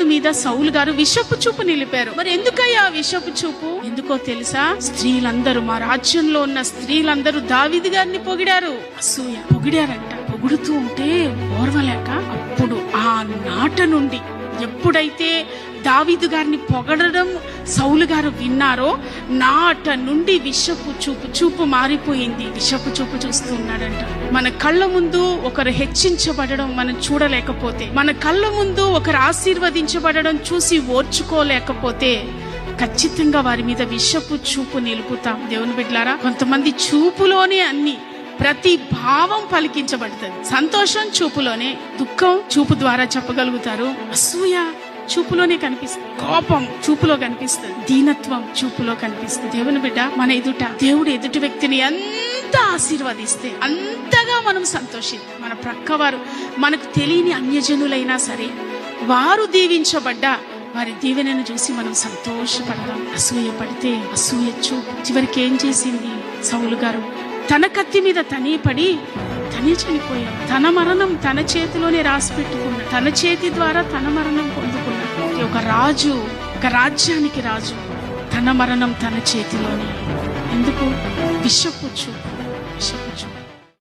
దావీదు మీద సౌలు గారు విషపు చూపు నిలిపారు. మరి ఎందుకయ్యా ఆ విషపు చూపు? ఎందుకో తెలుసా? స్త్రీలందరూ మా రాజ్యంలో ఉన్న స్త్రీలందరూ దావీదు గారిని పొగిడారు. అసూయ పొగిడారంట. పొగుడుతూ ఉంటే ఓర్వలేక అప్పుడు ఆ నాట నుండి ఎప్పుడైతే దావీదు గారిని పొగడడం సౌలు గారు విన్నారో నాట నుండి విషపు చూపు చూపు మారిపోయింది. విషపు చూపు చూస్తూ ఉన్నాడంట. మన కళ్ళ ముందు ఒకరు హెచ్చించబడడం మనం చూడలేకపోతే మన కళ్ళ ముందు ఒకరు ఆశీర్వదించబడడం చూసి ఓర్చుకోలేకపోతే ఖచ్చితంగా వారి మీద విషపు చూపు నిలుపుతాం. దేవుని బిడ్లారా కొంతమంది చూపులోనే అన్ని ప్రతి భావం పలికించబడుతుంది. సంతోషం చూపులోనే దుఃఖం చూపు ద్వారా చెప్పగలుగుతారు. అసూయ చూపులోనే కనిపిస్తుంది. కోపం చూపులో కనిపిస్తుంది. దీనత్వం చూపులో కనిపిస్తుంది. దేవుని బిడ్డ మన ఎదుట దేవుడు ఎదుటి వ్యక్తిని ఎంత ఆశీర్వదిస్తే అంతగా మనం సంతోషిద్దాం మన ప్రక్కవారు మనకు తెలియని అన్యజనులైనా సరే వారు దీవించబడ్డా వారి దీవెనను చూసి మనం సంతోషపడదాం. అసూయ పడితే అసూయ చూపు. చివరికి ఏం చేసింది సౌలు గారు? తన కత్తి మీద తనే పడి తనే చనిపోయాడు. తన మరణం తన చేతిలోనే రాసి పెట్టుకున్నాడు. తన చేతి ద్వారా తన మరణం పొందుకున్నాడు. ఒక రాజు ఒక రాజ్యానికి రాజు. తన మరణం తన చేతిలోనే. ఎందుకు? విషపుచ్చు విషపుచ్చు